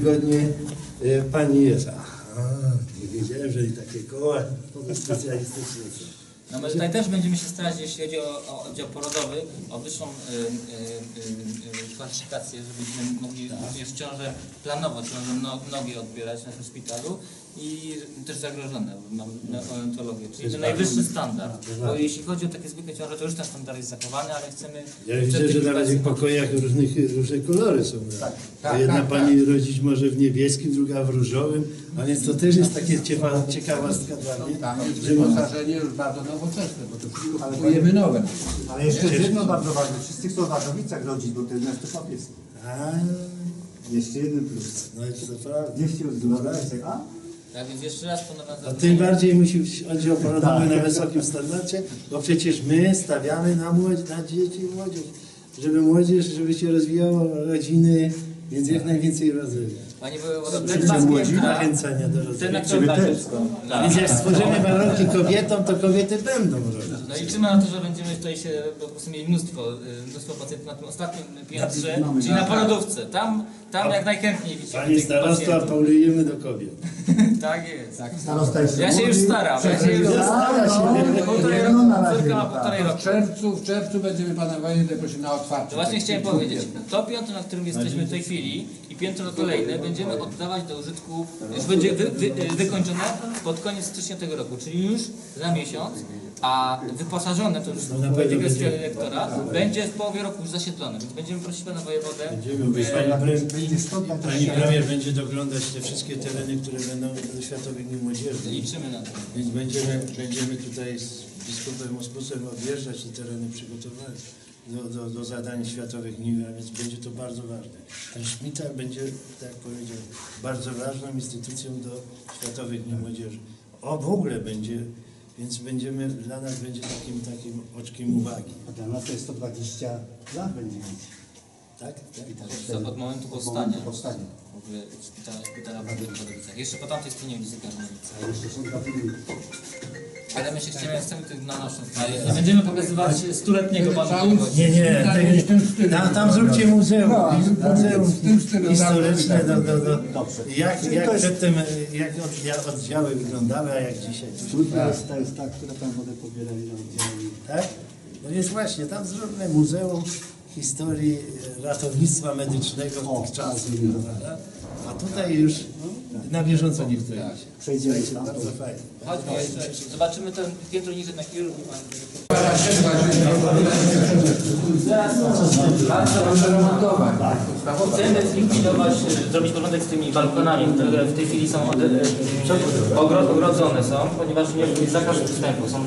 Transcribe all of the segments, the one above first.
tygodnie y, pani jest. A, nie wiedziałem, że i takie koła specjalistyczne są. No my tutaj też będziemy się starać, jeśli chodzi o, o oddział porodowy, o wyższą y, y, y, y, kwalifikację, żebyśmy mogli również ciążę, planowo ciążę no, nogi odbierać na tym szpitalu i też zagrożone, mam neonatologię, czyli to najwyższy standard. Bo jeśli chodzi o takie zwykłe ciąże, to już ten standard jest zachowany, ale chcemy... Ja widzę, że nawet w pokojach różnych, różne kolory są. tak, Jedna tak, pani rodzić może w niebieskim, druga w różowym, a więc to też jest takie ciekawa, ciekawostka dla mnie. Tam jest wyposażenie już bardzo nowoczesne, bo to wszystko kupujemy nowe. Ale jeszcze jest jedno bardzo ważne. Wszyscy chcą w Wadowicach rodzić, bo to jest miasto papieskie. A, Jeszcze jeden plus. no jest to prawda. 200 w Wadowicach. A? Tak więc jeszcze raz ponownie A tym bardziej musi być oddział porodowy na wysokim standardzie, bo przecież my stawiamy na, młodź, na dzieci i młodzież, żeby młodzież, żeby się rozwijała rodziny, więc jak najwięcej rodzin. Panie wojewodo, te Wszyscy dwa młodzi Zachęcania do te na Żeby wszystko. A więc jak stworzymy warunki kobietom, to kobiety będą rodzić. No liczymy na to, że będziemy tutaj się po prostu mieli mnóstwo, y, mnóstwo pacjentów na tym ostatnim piętrze, Mamy czyli na- na porodówce. Tam, tam jak najchętniej widzimy Pani tych starosta, apelujemy do kobiet. Tak jest. Starosta jeszcze Ja się już staram. Ja się już Stara się. Półtorej Jedno na roku, razie, córka ma tak. półtorej W czerwcu, w czerwcu będziemy pana prosić na otwarcie. To właśnie chciałem powiedzieć. To piętro, na którym jesteśmy w tej chwili i piętro kolejne będziemy oddawać do użytku, już będzie wy, wy, wykończone pod koniec stycznia tego roku, czyli już za miesiąc, a wyposażone, to już No na pewno będzie kwestia będzie. dyrektora, będzie w połowie roku już zasiedlone, więc będziemy prosić pana wojewodę. Będziemy, bo pani, pre, premier będzie doglądać te wszystkie tereny, które będą do Światowych Dni Młodzieży. Liczymy na to. Więc będziemy, będziemy tutaj z biskupem Ospusem odjeżdżać te tereny przygotować do, do, do zadań światowych dni, a więc będzie to bardzo ważne. Ten szpital będzie, tak powiedział, bardzo ważną instytucją do Światowych Dni Młodzieży. O, w ogóle będzie, więc będziemy, dla nas będzie takim, takim oczkiem uwagi. A dla nas to jest 120 lat będzie mieć. Tak? tak? Od momentu Od powstania. momentu powstania. W ogóle szpitala, szpitala w Podobicach. Jeszcze po tamtej stronie ulicy Karmelicy. A jeszcze są dwa. Ale my się chcemy, chcemy tych na naszą Nie będziemy pokazywać stuletniego wojewodzie. Nie, nie, tym. Tam, tam zróbcie muzeum, muzeum w tym stylu, historyczne. Do, do, do. Dobrze. Jak, jak jest- przedtem, jak oddzia- oddziały wyglądały, a jak dzisiaj. Trójka jest, to jest ta, która tam wodę pobierali na oddziale. Tak? No więc właśnie, tam zróbmy muzeum historii e, ratownictwa medycznego w O, tych czasach. tak, prawda? A tutaj już na bieżąco nie wtedy. Przejdziemy tam. Bardzo fajnie. Chodźmy jeszcze, zobaczymy ten piętro niżej na chirurgii. Chcemy zlikwidować, e, zrobić porządek z tymi balkonami, które w tej chwili są e, ogro- ogrodzone są, ponieważ nie jest zakaz wstępu, są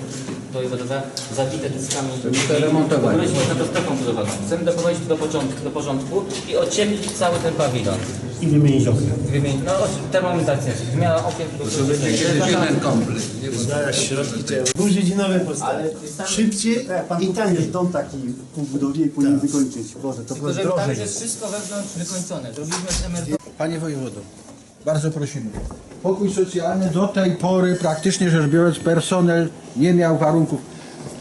wojewodowe zabite dyskami. to remontować. Byliśmy na to strefą budowlaną. Chcemy doprowadzić do porządku, do porządku i ociemnić cały ten pawilon. I wymienić okna. Wymienić, no termometację, zmiana okien. To będzie kiedyś jeden komplet. Znaleźć środki. Burzyć nowe postawy. Szybciej Tak, pan i taniej. dom taki pół budowie i powinien wykończyć. Boże, to Tylko, jest że tam jest wszystko wewnątrz wykończone. Zrobiliśmy z emeryturą. Panie wojewodo, bardzo prosimy. Pokój socjalny do tej pory praktycznie rzecz biorąc personel nie miał warunków.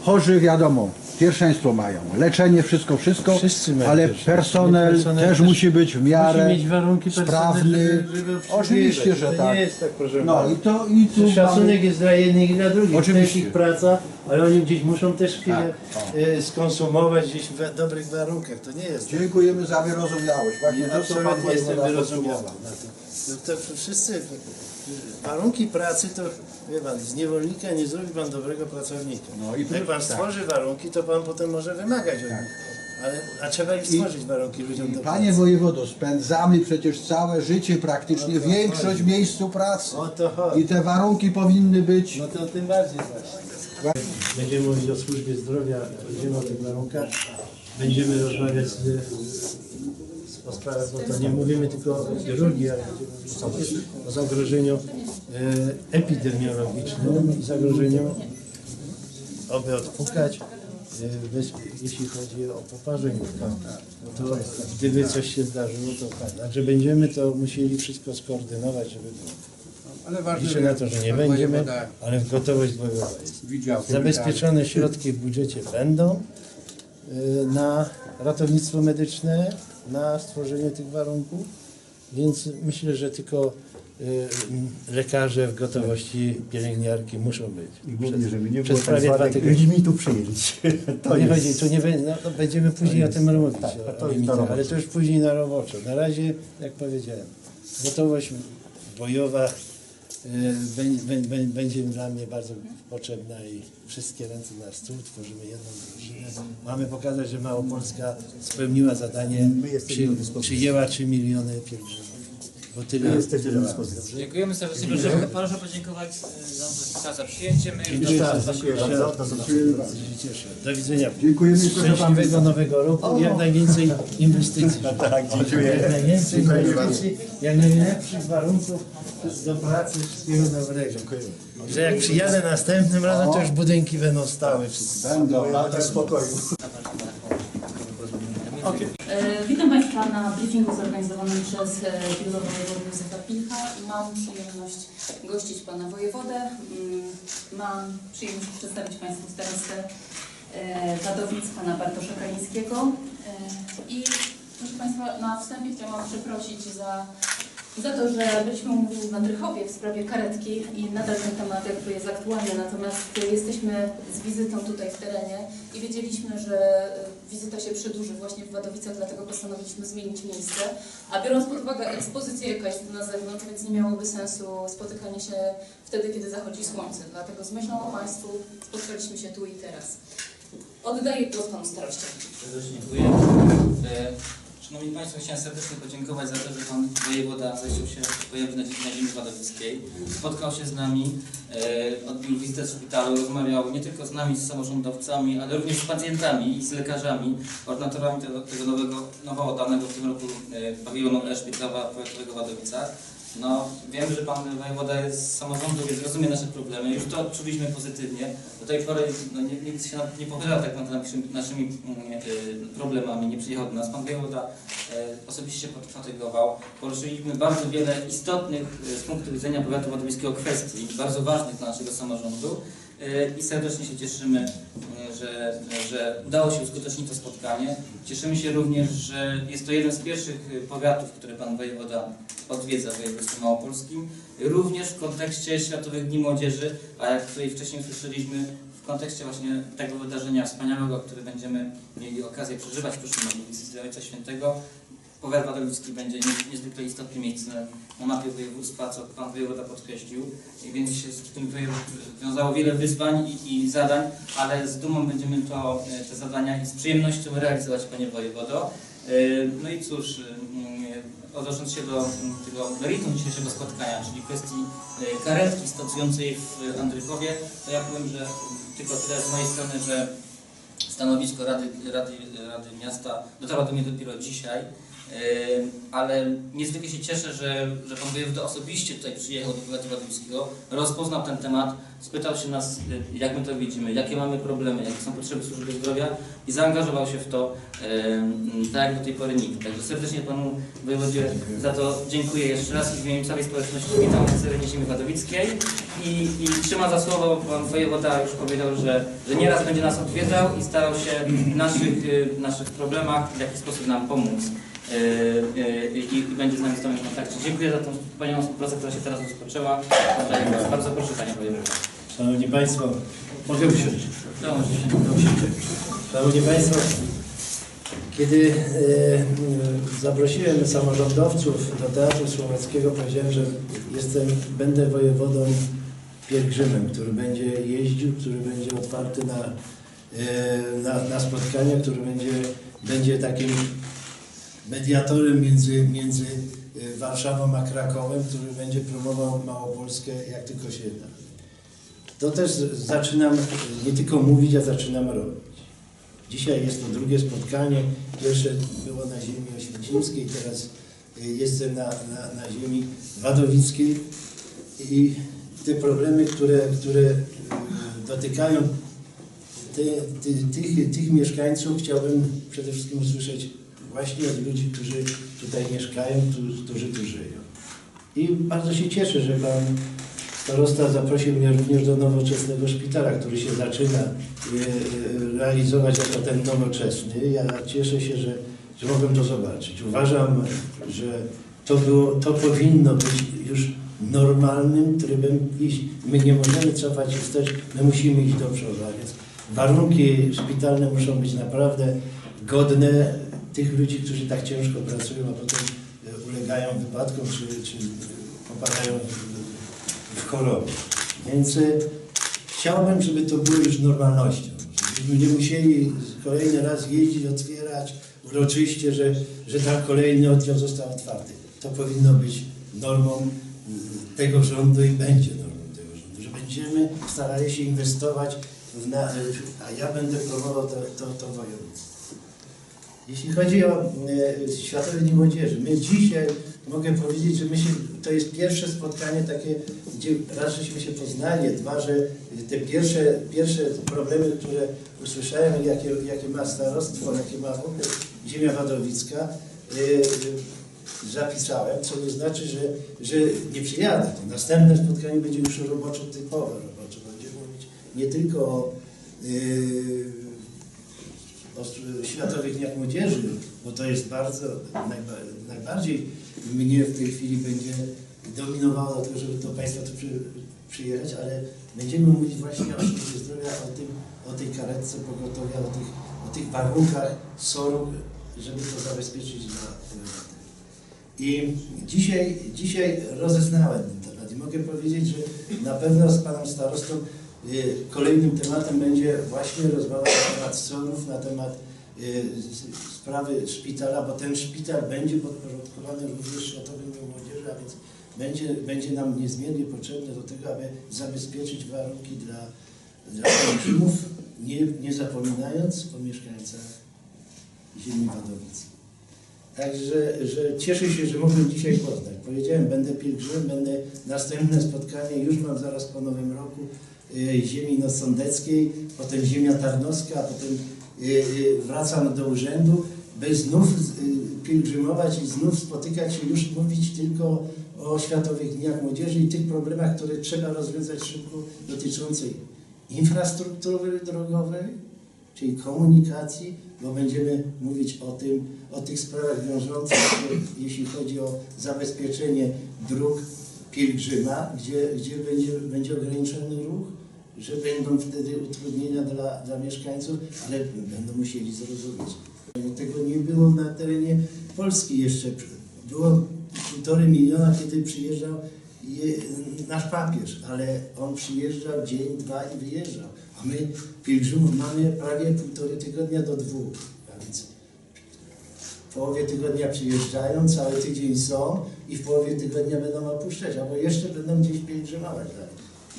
Chorzy wiadomo, pierwszeństwo mają. Leczenie, wszystko, wszystko, Wszyscy mają ale personel, Personel też też musi być w miarę Musi mieć warunki sprawny. Oczywiście, że to tak. nie jest tak, proszę No pana. i to i tu Szacunek mamy, jest dla jednych i dla drugich. To Oczywiście. jest ich praca, ale oni gdzieś muszą też chwilę Tak, e, skonsumować gdzieś w dobrych warunkach. To nie jest. dziękujemy za wyrozumiałość. Właśnie Nie, to, absolutnie jestem wyrozumiały to. No to wszyscy, warunki pracy to, wie pan, z niewolnika nie zrobi pan dobrego pracownika. No i Jak pan tak. stworzy warunki, to pan potem może wymagać od nich. Ale, a trzeba im stworzyć warunki ludziom do Panie pracy. wojewodo, spędzamy przecież całe życie praktycznie, No większość chodzi. w miejscu pracy. O to chodzi. I te warunki powinny być No to tym bardziej właśnie. Będziemy mówić o służbie zdrowia, będziemy o tych warunkach, będziemy rozmawiać z, z, o sprawach, bo to nie mówimy tylko o chirurgii, ale o zagrożeniu epidemiologicznym i zagrożeniu, aby odpukać, e, bez, jeśli chodzi o poparzeniówkę. No to gdyby coś się zdarzyło, to tak. Także będziemy to musieli wszystko skoordynować, żeby było. Ale ważne, Liczę na to, że nie będziemy, wojewoda ale gotowość bojowa jest. Zabezpieczone środki w budżecie będą y, na ratownictwo medyczne, na stworzenie tych warunków. Więc myślę, że tylko lekarze w gotowości, pielęgniarki muszą być. I głównie, żeby nie przez było tak zwanych limitów przyjęć. To nie chodzi, tu nie no, będziemy później o tym mówić, tak, o, limitach, ale to już później na roboczo. Na razie, jak powiedziałem, gotowość bojowa y, bę- bę- bę- będzie dla mnie bardzo potrzebna i wszystkie ręce na stół, tworzymy jedną drużynę. Mamy pokazać, że Małopolska spełniła zadanie, My przy, przyjęła 3 miliony pielgrzymów. Bo tyle do dyspozycji. Dziękujemy serdecznie. Proszę, proszę podziękować e, za, za przyjęcie. My już Dziękuję do- Dziękuję bardzo. Do zobaczenia. Bardzo się cieszę. Do widzenia. Proszę Szczęśliwego nowego roku, jak najwięcej inwestycji. Tak, dziękuję. Jak najwięcej inwestycji, jak najlepszych warunków do pracy, wszystkiego dobrego. Że jak przyjadę następnym razem, to już budynki będą stałe wszystkie. Będą, lata spokoju. E, Witam Państwa na briefingu zorganizowanym przez e, Biuro Wojewody Józefa Pilcha. Mam przyjemność gościć Pana Wojewodę. Mm, Mam przyjemność przedstawić Państwu starostę e, Wadowic, Pana Bartosza Kalińskiego. E, I proszę Państwa, na wstępie chciałam przeprosić za, za to, że byliśmy umówieni na Drychowie w sprawie karetki i nadal ten temat jakby jest aktualny, natomiast jesteśmy z wizytą tutaj w terenie i wiedzieliśmy, że wizyta się przedłuży właśnie w Wadowicach, dlatego postanowiliśmy zmienić miejsce. A biorąc pod uwagę ekspozycję, jaka jest na zewnątrz, więc nie miałoby sensu spotykanie się wtedy, kiedy zachodzi słońce. Dlatego z myślą o Państwu spotkaliśmy się tu i teraz. Oddaję głos Panu staroście. Serdecznie dziękuję. Szanowni Państwo, chciałem serdecznie podziękować za to, że Pan Wojewoda zechciał się pojawić na, na ziemi wadowickiej. Spotkał się z nami, e, wizytę w szpitalu, rozmawiał nie tylko z nami, z samorządowcami, ale również z pacjentami i z lekarzami, ordynatorami tego, tego nowego, nowo oddanego w tym roku e, pawilonu Szpitala Powiatowego w Wadowicach. No, wiem, że Pan Wojewoda jest z samorządu, więc rozumie nasze problemy. Już to odczuliśmy pozytywnie. Do tej pory no, nikt się nie pochylał tak nad naszymi, naszymi mm, y, problemami, nie przyjechał do nas. Pan Wojewoda e, osobiście podfatygował. Poruszyliśmy bardzo wiele istotnych e, z punktu widzenia powiatu wadowickiego kwestii, bardzo ważnych dla naszego samorządu. E, I serdecznie się cieszymy, e, że, że udało się uskutecznić to spotkanie. Cieszymy się również, że jest to jeden z pierwszych powiatów, które Pan Wojewoda odwiedza w województwie małopolskim. Również w kontekście Światowych Dni Młodzieży, a jak tutaj wcześniej usłyszeliśmy, w kontekście właśnie tego wydarzenia wspaniałego, które będziemy mieli okazję przeżywać w przyszłym roku, Ojca Świętego, Powiat Wadowicki będzie nie- niezwykle istotnym miejscem na mapie województwa, co Pan Wojewoda podkreślił. I więc się z tym wiązało wiele wyzwań i, i zadań, ale z dumą będziemy to, e, te zadania i z przyjemnością realizować, Panie Wojewodo. E, No i cóż, mm, odnosząc się do tego meritum dzisiejszego spotkania, czyli kwestii e, karetki stosującej w Andrychowie, to ja powiem, że tylko tyle z mojej strony, że stanowisko Rady, Rady, Rady Miasta dotarło do mnie dopiero dzisiaj, e, ale niezwykle się cieszę, że, że Pan Wojewoda osobiście tutaj przyjechał do powiatu wadowskiego, rozpoznał ten temat, spytał się nas, e, jak my to widzimy, jakie mamy problemy, jakie są potrzeby służby zdrowia i zaangażował się w to tak jak do tej pory nikt. Także serdecznie Panu Wojewodzie za to dziękuję jeszcze raz i w imieniu całej społeczności witam na terenie ziemi i, i trzyma za słowo, Pan Wojewoda już powiedział, że, że nieraz będzie nas odwiedzał i starał się w naszych, y, w naszych problemach w jakiś sposób nam pomóc. Y, y, I, i będzie z nami w kontakcie. Dziękuję za tą wspaniałą współpracę, która się teraz rozpoczęła. Bardzo proszę Panie Wojewodzie. Szanowni Państwo, mogę usiąść. No, oczywiście. Szanowni Państwo, kiedy e, e, zaprosiłem samorządowców do Teatru Słowackiego, powiedziałem, że jestem, będę wojewodą pielgrzymem, który będzie jeździł, który będzie otwarty na, e, na, na spotkania, który będzie, będzie takim mediatorem między, między e, Warszawą a Krakowem, który będzie promował Małopolskę jak tylko się da. To też zaczynam nie tylko mówić, a zaczynam robić. Dzisiaj jest to drugie spotkanie. Pierwsze było na ziemi oświęcimskiej, teraz y, jestem na, na, na ziemi wadowickiej i te problemy, które, które y, dotykają te, ty, tych, tych mieszkańców, chciałbym przede wszystkim usłyszeć właśnie od ludzi, którzy tutaj mieszkają, którzy, tu żyją. I bardzo się cieszę, że Pan starosta zaprosił mnie również do nowoczesnego szpitala, który się zaczyna e, e, realizować jako ten nowoczesny. Ja cieszę się, że, że mogłem to zobaczyć. Uważam, że to, było, to powinno być już normalnym trybem iść. My nie możemy cofać się wstecz, my musimy iść do przodu. Więc warunki szpitalne muszą być naprawdę godne tych ludzi, którzy tak ciężko pracują, a potem e, ulegają wypadkom czy, czy popadają w, w. Więc e, chciałbym, żeby to było już normalnością. Żebyśmy nie musieli kolejny raz jeździć, otwierać uroczyście, że, że tam kolejny oddział został otwarty. To powinno być normą tego rządu i będzie normą tego rządu, że będziemy starali się inwestować, w na, a ja będę promował to, to, to województwo. Jeśli chodzi o e, Światowy Dzień Młodzieży, my dzisiaj mogę powiedzieć, że my się, to jest pierwsze spotkanie takie, gdzie raz żeśmy się poznali, dwa, że te pierwsze, pierwsze problemy, które usłyszałem, jakie, jakie ma starostwo, jakie ma ziemia wadowicka, e, e, zapisałem, co nie znaczy, że, że nie przyjadę. To następne spotkanie będzie już roboczo typowe, roboczo. Będziemy mówić nie tylko o o Światowych Dniach Młodzieży, bo to jest bardzo, najba, najbardziej mnie w tej chwili będzie dominowało do tego, żeby do Państwa tu przy, przyjechać, ale będziemy mówić właśnie o służbie zdrowia, o, tym, o tej karetce pogotowia, o tych, o tych warunkach SOR-u, żeby to zabezpieczyć dla obywateli. I dzisiaj, dzisiaj rozeznałem ten temat i mogę powiedzieć, że na pewno z Panem Starostą kolejnym tematem będzie właśnie rozmowa na temat SOR-ów, na temat y, sprawy szpitala, bo ten szpital będzie podporządkowany również Światowym Dniu Młodzieży, a więc będzie, będzie nam niezmiernie potrzebny do tego, aby zabezpieczyć warunki dla, dla nie, nie zapominając o mieszkańcach ziemi Wadowic. Także że cieszę się, że mogłem dzisiaj poznać. Powiedziałem, będę pielgrzymem, będę następne spotkanie, już mam zaraz po nowym roku, y, ziemi nosądeckiej, potem ziemia tarnowska, a potem y, y, wracam do urzędu, by znów pielgrzymować i znów spotykać się, już mówić tylko o Światowych Dniach Młodzieży i tych problemach, które trzeba rozwiązać szybko, dotyczącej infrastruktury drogowej, czyli komunikacji, bo będziemy mówić o tym, o tych sprawach wiążących jeśli chodzi o zabezpieczenie dróg pielgrzyma, gdzie, gdzie będzie, będzie ograniczony ruch, że będą wtedy utrudnienia dla, dla mieszkańców, ale będą musieli zrozumieć. Tego nie było na terenie Polski jeszcze. Było półtorej miliona, kiedy przyjeżdżał je, nasz papież, ale on przyjeżdżał dzień, dwa i wyjeżdżał. A my pielgrzymów mamy prawie półtorej tygodnia do dwóch. A więc w połowie tygodnia przyjeżdżają, cały tydzień są i w połowie tygodnia będą opuszczać, albo jeszcze będą gdzieś pielgrzymować.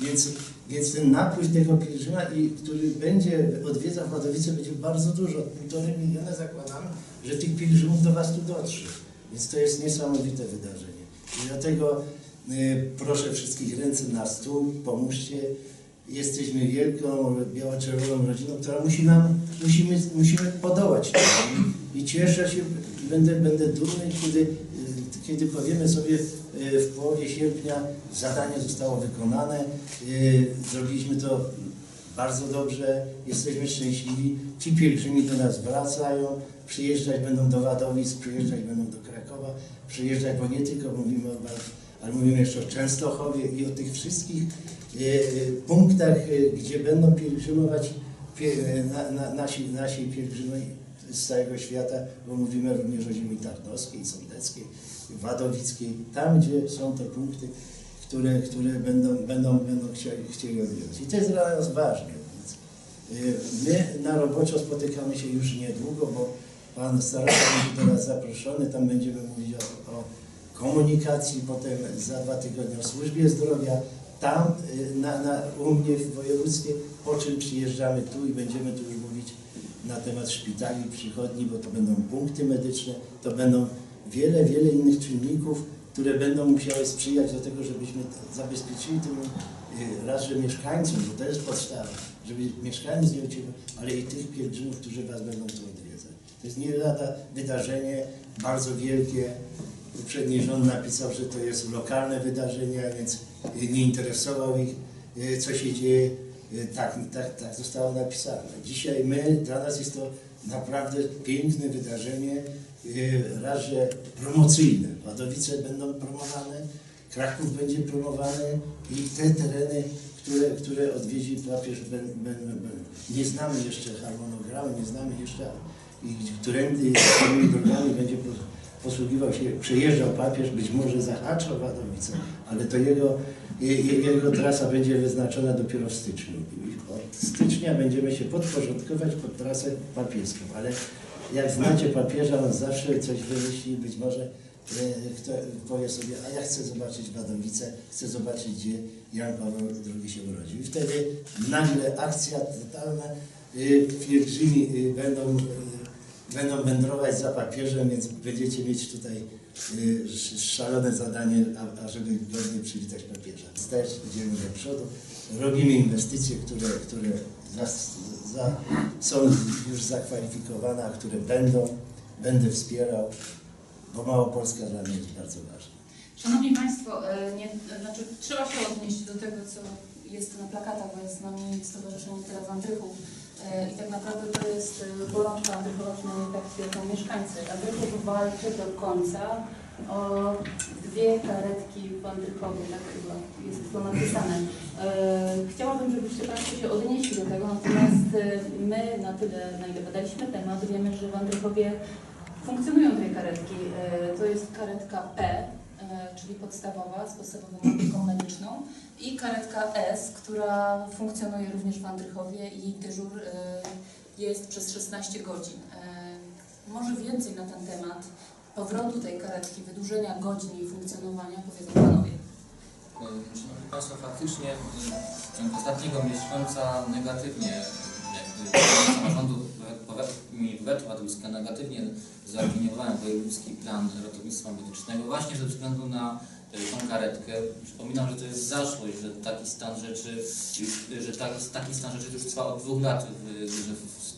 Więc, więc ten napływ tego pielgrzyma, i, który będzie odwiedzał Wadowice, będzie bardzo dużo. Półtorej miliona zakładamy, że tych pielgrzymów do Was tu dotrze. Więc to jest niesamowite wydarzenie. I dlatego y, proszę wszystkich ręce na stół, pomóżcie. Jesteśmy wielką, biało-czerwoną rodziną, która musi nam, musimy, musimy podołać. I cieszę się będę, będę dumny, kiedy, y, kiedy powiemy sobie w połowie sierpnia zadanie zostało wykonane. Y, Zrobiliśmy to bardzo dobrze, jesteśmy szczęśliwi. Ci pielgrzymi do nas wracają, przyjeżdżać będą do Wadowic, przyjeżdżać będą do Krakowa, przyjeżdżać, bo nie tylko mówimy o Wad- ale mówimy jeszcze o Częstochowie i o tych wszystkich e, e, punktach, e, gdzie będą pielgrzymować pie, e, na, na, nasi, nasi pielgrzymi z całego świata, bo mówimy również o ziemi tarnowskiej, sądeckiej, wadowickiej, tam gdzie są te punkty, które, które będą, będą, będą chcieli, chcieli. I to jest dla nas ważne. Więc, y, my na roboczo spotykamy się już niedługo, bo pan starosta będzie do nas zaproszony, tam będziemy mówić o, o komunikacji, potem za dwa tygodnie o służbie zdrowia, tam y, na, na, u mnie w województwie, po czym przyjeżdżamy tu i będziemy tu już na temat szpitali, przychodni, bo to będą punkty medyczne, to będą wiele, wiele innych czynników, które będą musiały sprzyjać do tego, żebyśmy zabezpieczyli tym y, raz, że mieszkańcom, bo to jest podstawa, żeby mieszkańcy nie uciekli, ale i tych pielgrzymów, którzy Was będą tu odwiedzać. To jest nie lada wydarzenie, bardzo wielkie. Poprzedni rząd napisał, że to jest lokalne wydarzenie, a więc nie interesował ich, y, co się dzieje. Y, Tak, tak, tak zostało napisane. Dzisiaj my, dla nas jest to naprawdę piękne wydarzenie, y, raz, że promocyjne. Wadowice będą promowane, Kraków będzie promowany i te tereny, które, które odwiedzi papież, ben, ben, ben. nie znamy jeszcze harmonogramu, nie znamy jeszcze, i którędy, którymi drogami będzie posługiwał się, przejeżdżał papież, być może zahaczał Wadowice, ale to jego, je- je- jego trasa będzie wyznaczona dopiero w styczniu. Od stycznia będziemy się podporządkować pod trasę papieską, ale jak znacie papieża, on zawsze coś wymyśli, być może e, kto powie sobie, a ja chcę zobaczyć Wadowice, chcę zobaczyć, gdzie Jan Paweł II się urodził. I wtedy nagle akcja totalna, y, pielgrzymi y, będą, będą wędrować za papieżem, więc będziecie mieć tutaj y, sz- szalone zadanie, a- ażeby godnie przywitać papieża. Też idziemy do przodu, robimy inwestycje, które, które za, za, są już zakwalifikowane, a które będą, będę wspierał, bo Małopolska dla mnie jest bardzo ważna. Szanowni Państwo, e, nie, znaczy, trzeba się odnieść do tego, co jest na plakatach, bo jest z nami Stowarzyszenie Teraz Andrychów e, i tak naprawdę to jest e, bolączka Andrychowskiej, tak twierdzą mieszkańcy. Andrychów walczy do końca o dwie karetki w Andrychowie, tak chyba jest to napisane. E, Chciałabym, żebyście Państwo się odnieśli do tego, natomiast e, my na tyle, na ile badaliśmy temat, wiemy, że w Funkcjonują dwie karetki. E, To jest karetka P, e, czyli podstawowa, z podstawową opieką medyczną i karetka S, która funkcjonuje również w Andrychowie i dyżur e, jest przez 16 godzin. E, Może więcej na ten temat powrotu tej karetki, wydłużenia godzin jej funkcjonowania powiedzą Panowie. Szanowni Państwo, faktycznie w ciągu ostatniego miesiąca negatywnie, jakby samorządu powiatu wadowiska negatywnie zaopiniowałem wojewódzki plan ratownictwa medycznego właśnie ze względu na tą karetkę. Przypominam, że to jest zaszłość, że taki stan rzeczy, że taki, taki stan rzeczy już trwa od dwóch lat w,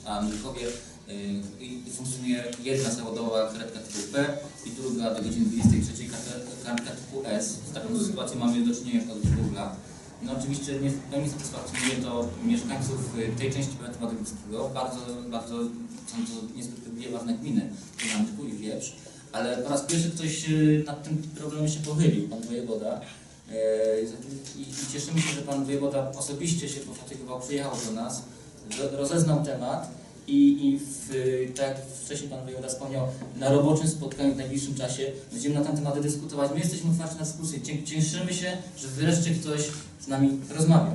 w Andrychowie y, i funkcjonuje jedna zawodowa karetka typu P i druga do godziny 23 kare- karetka typu S. Z taką sytuacją mamy do czynienia od dwóch lat. No oczywiście nie w pełni satysfakcjonuje to mieszkańców y, tej części powiatu wadowickiego. Bardzo, bardzo są to niezwykle ważne gminy, Janczyku i Wieprz. Ale po raz pierwszy ktoś y, nad tym problemem się pochylił, pan wojewoda. E, I, I cieszymy się, że pan wojewoda osobiście się pofatygował, przyjechał do nas, ro- rozeznał temat i, i w, tak jak wcześniej pan wojewoda wspomniał, na roboczym spotkaniu w najbliższym czasie będziemy na ten temat dyskutować. My jesteśmy otwarci na dyskusję. Cie- Cieszymy się, że wreszcie ktoś z nami rozmawia.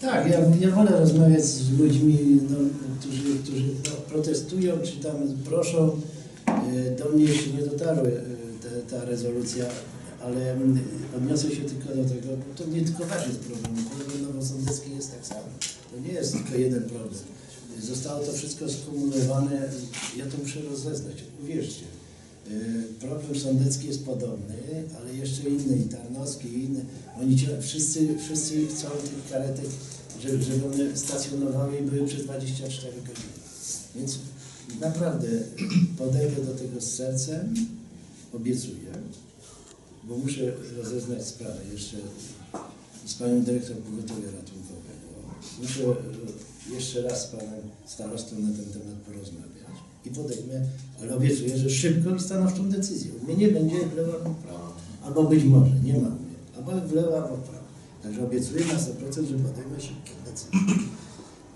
Tak, ja, ja wolę rozmawiać z ludźmi, no, którzy, którzy no, protestują, czy tam proszą. E, Do mnie jeszcze nie dotarła e, ta, ta rezolucja, ale mm, odniosę się tylko do tego, bo to nie tylko wasz jest problem, problem nowosądecki jest tak samo. To nie jest tylko jeden problem. Zostało to wszystko skumulowane, ja to muszę rozeznać, uwierzcie. E, Problem sądecki jest podobny, ale jeszcze inny, i tarnowski, i inny. Oni wszyscy, wszyscy chcą tych karetek, żeby, one stacjonowały i były przez 24 godziny. Więc naprawdę podejdę do tego z sercem, obiecuję, bo muszę rozeznać sprawę jeszcze z panią dyrektor pogotowia ratunkowego. Muszę e, jeszcze raz z panem starostą na ten temat porozmawiać i podejmę, ale obiecuję, że szybko i stanowczą decyzję. U mnie nie będzie w lewo albo w prawo. Albo być może, nie ma u mnie. Albo w lewo, albo w. Także obiecuję na 100%, że podejmę szybką decyzję.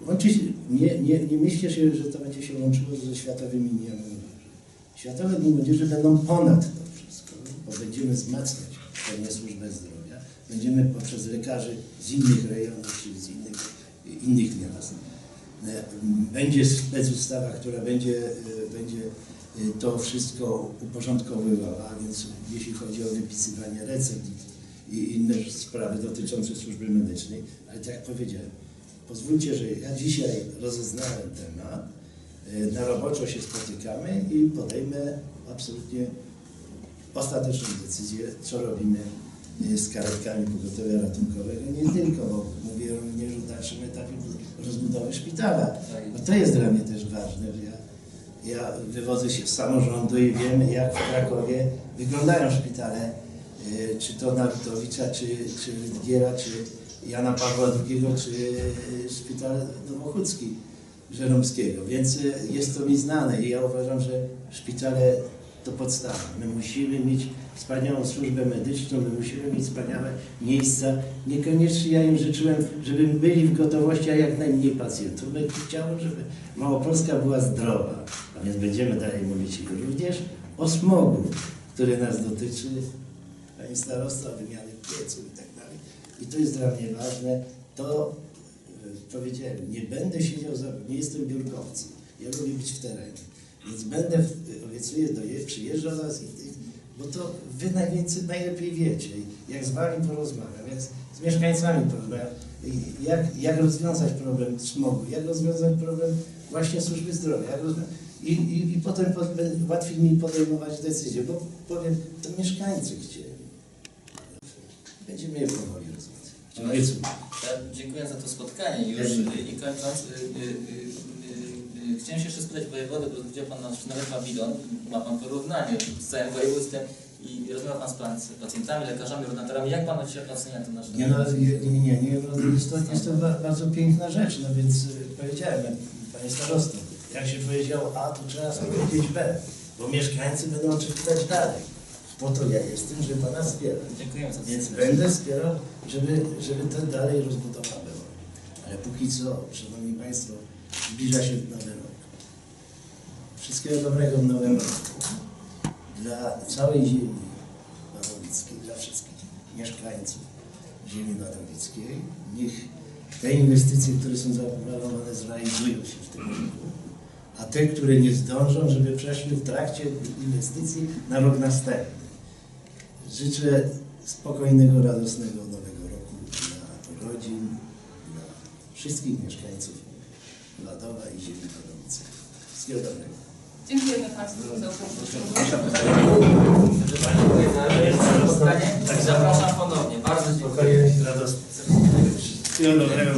Oczywiście nie, nie, nie myślcie się, że to będzie się łączyło ze Światowymi Dniami Młodzieży. Światowe Dni Młodzieży będą ponad to wszystko, bo będziemy wzmacniać pewnie służbę zdrowia. Będziemy poprzez lekarzy z innych rejonów, czyli z innych, innych miast. E, Będzie specustawa, która będzie, e, będzie e, to wszystko uporządkowywała, więc jeśli chodzi o wypisywanie recept i inne sprawy dotyczące służby medycznej, ale tak jak powiedziałem, pozwólcie, że ja dzisiaj rozeznałem temat, e, na roboczo się spotykamy i podejmę absolutnie ostateczną decyzję, co robimy z karetkami pogotowia ratunkowego. Nie tylko, bo mówię również o dalszym etapie rozbudowy szpitala. Bo to jest dla mnie też ważne. że Ja, ja wywodzę się z samorządu i wiem, jak w Krakowie wyglądają szpitale, e, czy to Narutowicza, czy, czy Rydgiera, czy Jana Pawła II, czy e, szpital Nowochódzki Żeromskiego. Więc jest to mi znane i ja uważam, że szpitale to podstawa. My musimy mieć wspaniałą służbę medyczną, my musimy mieć wspaniałe miejsca. Niekoniecznie ja im życzyłem, żeby byli w gotowości, a jak najmniej pacjentów. My chciałem, żeby Małopolska była zdrowa. A więc będziemy dalej mówić również o smogu, który nas dotyczy. Pani starosta, wymiany pieców i tak dalej. I to jest dla mnie ważne. To e, powiedziałem, nie będę siedział za, nie jestem biurkowcem. Ja lubię być w terenie. Więc będę, obiecuję, doje, przyjeżdżał do Was i bo to Wy najwięcej, najlepiej wiecie. Jak z Wami porozmawiam, jak z, z mieszkańcami porozmawiam, i jak, jak rozwiązać problem smogu, jak rozwiązać problem właśnie służby zdrowia. I, i, I potem pod, łatwiej mi podejmować decyzje, bo powiem, to mieszkańcy chcieli. Będziemy je powoli rozwiązać. Obiecuję. Ja dziękuję za to spotkanie już i kończąc, y, y, y, chciałem się jeszcze spytać wojewody, bo widział Pan nasz nowy pawilon, ma Pan porównanie z całym województwem i rozmawiał Pan z, pacjentami, lekarzami, ordynatorami. Jak Pan ocenia to nasze Nie, no, nie, nie, nie, nie no, jest, to, jest to ba- bardzo piękna rzecz, no więc y, powiedziałem, Panie Starosto, jak się powiedziało A, to trzeba sobie powiedzieć B, bo mieszkańcy będą oczekiwać dalej. Po to ja jestem, żeby Pana wspierać. Dziękuję za. Więc będę wspierał, żeby, żeby to dalej rozbudowa była. Ale póki co, Szanowni Państwo, zbliża się nowy rok. Wszystkiego dobrego w nowym roku. Dla całej ziemi wadowickiej, dla wszystkich mieszkańców ziemi wadowickiej. Niech te inwestycje, które są zaplanowane, zrealizują się w tym roku. A te, które nie zdążą, żeby przeszły w trakcie inwestycji na rok następny. Życzę spokojnego, radosnego nowego roku dla rodzin, dla wszystkich mieszkańców Ladowa i ziemi Wadowice. Wszystkiego dobrego. Dziękujemy Państwu za uwagę. Zapraszam ponownie. Bardzo dziękuję. Wszystkiego dobrego.